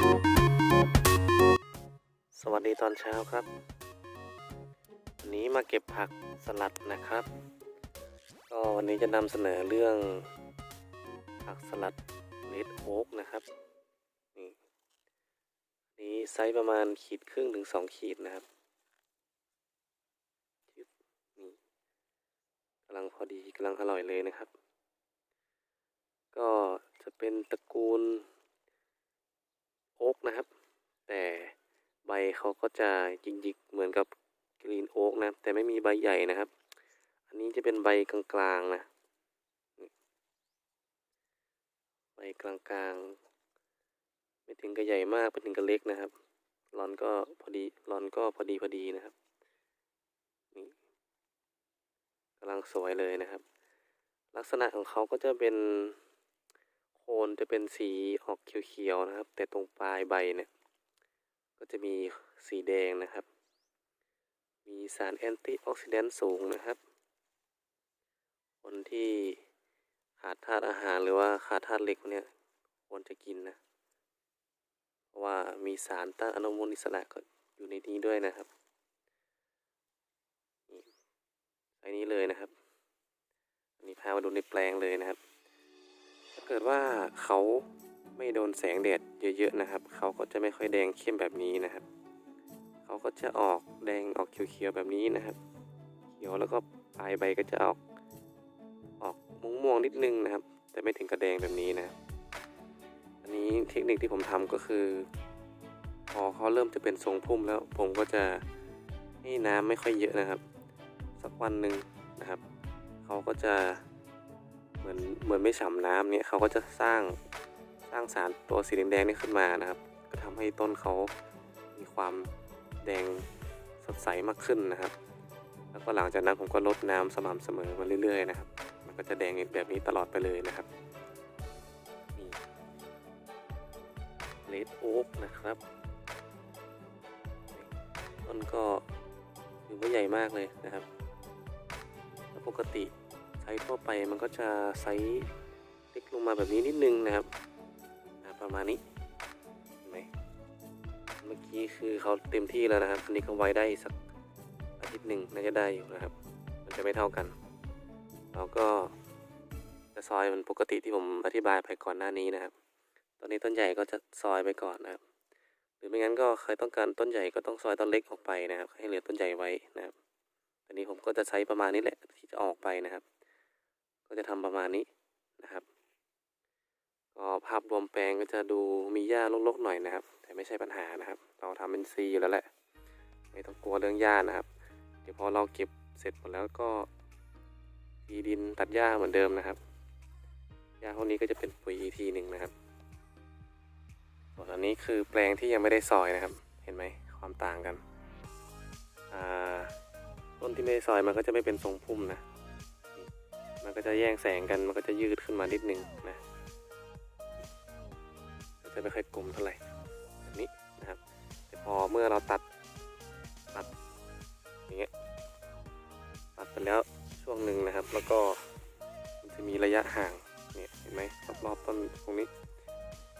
สวัสดีตอนเช้าครับวันนี้มาเก็บผักสลัดนะครับ ก็วันนี้จะนำเสนอเรื่องผักสลัดเลดโอ๊กนะครับนี่นี่ไซส์ประมาณขีดครึ่งถึงสองขีดนะครับนี่กำลังพอดีกำลังอร่อยเลยนะครับ ก็จะเป็นตระกูลโอ๊กนะครับ แต่ ใบเขาก็จะหยิกๆเหมือนกับกรีนโอ๊กนะแต่ไม่มีใบใหญ่นะครับ อันนี้จะเป็นใบกลางๆนะใบกลางๆ ไม่ถึงกับใหญ่มากไม่ถึงกับเล็กนะครับรอนก็พอดีรอนก็พอดีพอดีนะครับนี่กำลังสวยเลยนะครับ ลักษณะของเขาก็จะเป็นโคนจะเป็นสีออกเขียวๆนะครับ แต่ตรงปลายใบเนี่ย ก็จะมีสีแดงนะครับ มีสารแอนตี้ออกซิแดนต์สูงนะครับ คนที่ขาดธาตุอาหารหรือว่าขาดธาตุเหล็กเนี่ยควรจะกินนะ เพราะว่ามีสารต้านอนุมูลอิสระก็อยู่ในนี้ด้วยนะครับนี่ใส่นี้เลยนะครับอันนี้พามาดูในแปลงเลยนะครับ ถ้าเกิดว่าเขา ไม่โดนแสงแดดเยอะๆนะครับ เขาก็จะไม่ค่อยแดงเข้มแบบนี้นะครับ เขาก็จะออกแดงออกเขียวๆแบบนี้นะครับ เขียวแล้วก็ปลายใบก็จะออกออกม่วงๆนิดนึงนะครับ แต่ไม่ถึงกระแดงแบบนี้นะครับอันนี้เทคนิคที่ผมทำก็คือ พอเขาเริ่มจะเป็นทรงพุ่มแล้ว ผมก็จะให้น้ำไม่ค่อยเยอะนะครับ สักวันหนึ่งนะครับ เขาก็จะเหมือนเหมือนไม่ฉ่ำน้ำเนี่ยเขาก็จะสร้าง สร้างสารตัวสีแดงๆนี่ขึ้นมานะครับ ก็ทำให้ต้นเขามีความแดงสดใสมากขึ้นนะครับ แล้วก็หลังจากนั้นผมก็ลดน้ำสม่ำเสมอมาเรื่อยๆนะครับ มันก็จะแดงแบบนี้ตลอดไปเลยนะครับนี่เลดโอ๊กนะครับ ต้นก็ถือว่าใหญ่มากเลยนะครับแล้วปกติไซส์ทั่วไปมันก็จะไซส์เล็กลงมาแบบนี้นิดนึงนะครับ ประมาณนี้เห็นไหมเมื่อกี้คือเขาเต็มที่แล้วนะครับอันนี้ก็ไว้ได้สักอาทิตย์หนึ่งน่าจะได้อยู่นะครับ มันจะไม่เท่ากันเราก็จะซอยมันปกติที่ผมอธิบายไปก่อนหน้านี้นะครับ ตอนนี้ต้นใหญ่ก็จะซอยไปก่อนนะครับ หรือไม่งั้นก็ใครต้องการต้นใหญ่ก็ต้องซอยต้นเล็กออกไปนะครับ ให้เหลือต้นใหญ่ไว้นะครับอันนี้ผมก็จะใช้ประมาณนี้แหละที่จะออกไปนะครับ ก็จะทำประมาณนี้นะครับ ก็ภาพรวมแปลงก็จะดูมีหญ้ารกๆหน่อยนะครับ แต่ไม่ใช่ปัญหานะครับ เราทำเป็นซีอยู่แล้วแหละ ไม่ต้องกลัวเรื่องหญ้านะครับ เดี๋ยวพอเราเก็บเสร็จหมดแล้วก็ทีดินตัดหญ้าเหมือนเดิมนะครับหญ้าพวกนี้ก็จะเป็นปุ๋ยอีกทีหนึ่งนะครับส่วนอันนี้คือแปลงที่ยังไม่ได้ซอยนะครับ เห็นไหมความต่างกันอ่าต้นที่ไม่ได้ซอยมันก็จะไม่เป็นทรงพุ่มนะ มันก็จะแย่งแสงกันมันก็จะยืดขึ้นมานิดนึงนะ จะไม่ค่อยกลมเท่าไหร่แบบนี้นะครับ แต่พอเมื่อเราตัดตัดอย่างเงี้ยตัดไปแล้วช่วงหนึ่งนะครับ แล้วก็มันจะมีระยะห่างเนี่ยเห็นไหมรอบๆต้นตรงนี้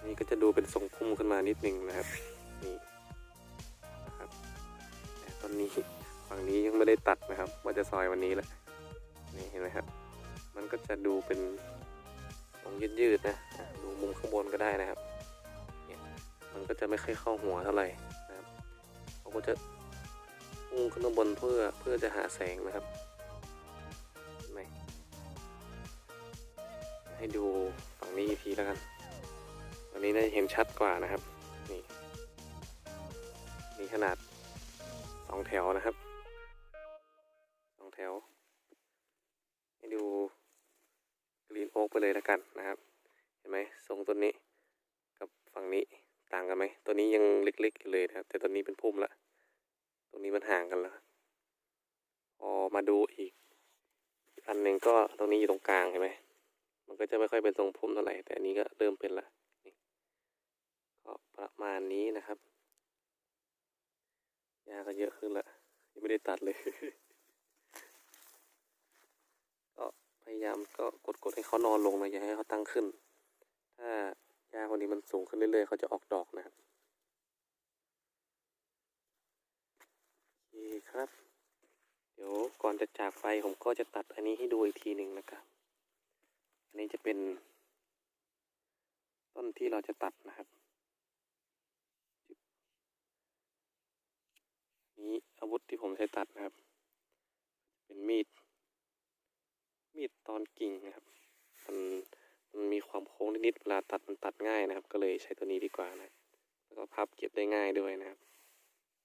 นี่ก็จะดูเป็นทรงพุ่มขึ้นมานิดนึงนะครับนี่นะครับแต่ตอนนี้ฝั่งนี้ยังไม่ได้ตัดนะครับว่าจะซอยวันนี้แหละนี่เห็นไหมครับ มันก็จะดูเป็นทรงยืดๆนะอะดูมุมข้างบนก็ได้นะครับ ก็จะไม่ค่อยเข้าหัวเท่าไหร่นะครับเขาก็จะพุ่งขึ้นข้างบนเพื่อเพื่อจะหาแสงนะครับเห็นไหมให้ดูฝั่งนี้อีกทีแล้วกันอันนี้น่าจะเห็นชัดกว่านะครับนี่นี่ขนาดสองแถวนะครับสองแถว ให้ดูกรีนโอ๊กไปเลยแล้วกันนะครับ เห็นไหมทรงต้นนี้ กับฝั่งนี้ต่างกั นี้ยังเล็กๆอยู่เลยนะครับ แต่ตัวนี้เป็นพุ่มละ ตรงนี้มันห่างกันแล้วพอมาดูอีกอีก อันหนึ่งก็ตรงนี้อยู่ตรงกลางเห็นไหมมันก็จะไม่ค่อยเป็นทรงพุ่มเท่าไหร่ แต่อันนี้ก็เริ่มเป็นละก็ประมาณนี้นะครับหญ้าก็เยอะขึ้นละยังไม่ได้ตัดเลย ก็พยายามก็กดกดให้เขานอนลงนะอย่าให้เขาตั้งขึ้น ถ้าหญ้าคนนี้มันสูงขึ้นเรื่อยๆเขาจะออกดอกนะครับ นะ ครับ เดี๋ยวก่อนจะจากไปผมก็จะตัดอันนี้ให้ดูอีกทีหนึ่งนะครับ อันนี้จะเป็น ต้นที่เราจะตัดนะครับจึ๊บนี้อาวุธที่ผมใช้ตัดนะครับ เป็นมีด มีดตอนกิ่งนะครับ มันมันมีความโค้งนิดๆเวลาตัดมันตัดง่ายนะครับ ก็เลยใช้ตัวนี้ดีกว่านะ แล้วก็พับเก็บได้ง่ายด้วยนะครับ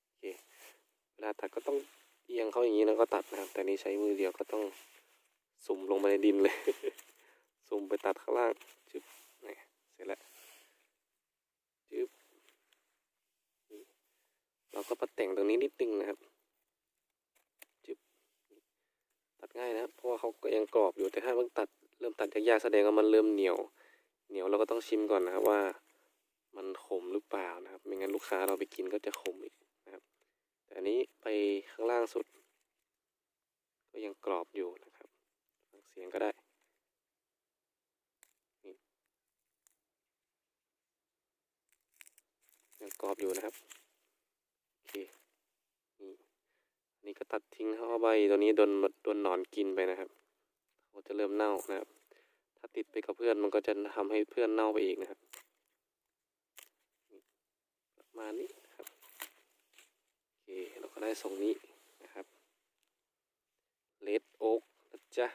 โอเค เวลาตัดก็ต้องเอียงเข้าอย่างนี้แล้วก็ตัดนะครับ แต่นี่ใช้มือเดียวก็ต้องสุ่มลงไปในดินเลย สุ่มไปตัดข้างล่างจึ๊บนี่เสร็จแล้วจึ๊บเราก็มาแต่งตรงนี้นิดนึงนะครับจึ๊บตัดง่ายนะครับเพราะว่าเขาก็ยังกรอบอยู่แต่ถ้าเพิ่งตัดเริ่มตัดยากๆแสดงว่ามันเริ่มเหนียว เหนียวเราก็ต้องชิมก่อนนะครับว่า มันขมหรือเปล่านะครับ ไม่งั้นลูกค้าเราไปกินก็จะขมอีก อันนี้ไปข้างล่างสุด ก็ยังกรอบอยู่นะครับฟังเสียงก็ได้ยังกรอบอยู่นะครับโอเคนี่นี่ก็ตัดทิ้งเพราะว่าใบตัวนี้โดนโดนหนอนกินไปนะครับเขาจะเริ่มเน่านะครับ ถ้าติดไปกับเพื่อนมันก็จะทำให้เพื่อนเน่าไปอีกนะครับประมาณนี้ เราก็ได้ทรงนี้นะครับเลดโอ๊กนะจ๊ะ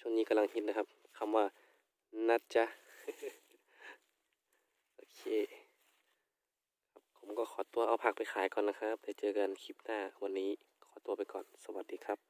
ช่วงนี้กำลังฮิตนะครับคำว่านะจ๊ะโอเคครับผมก็ขอตัวเอาผักไปขายก่อนนะครับเดี๋ยวเจอกันคลิปหน้าวันนี้ขอตัวไปก่อนสวัสดีครับ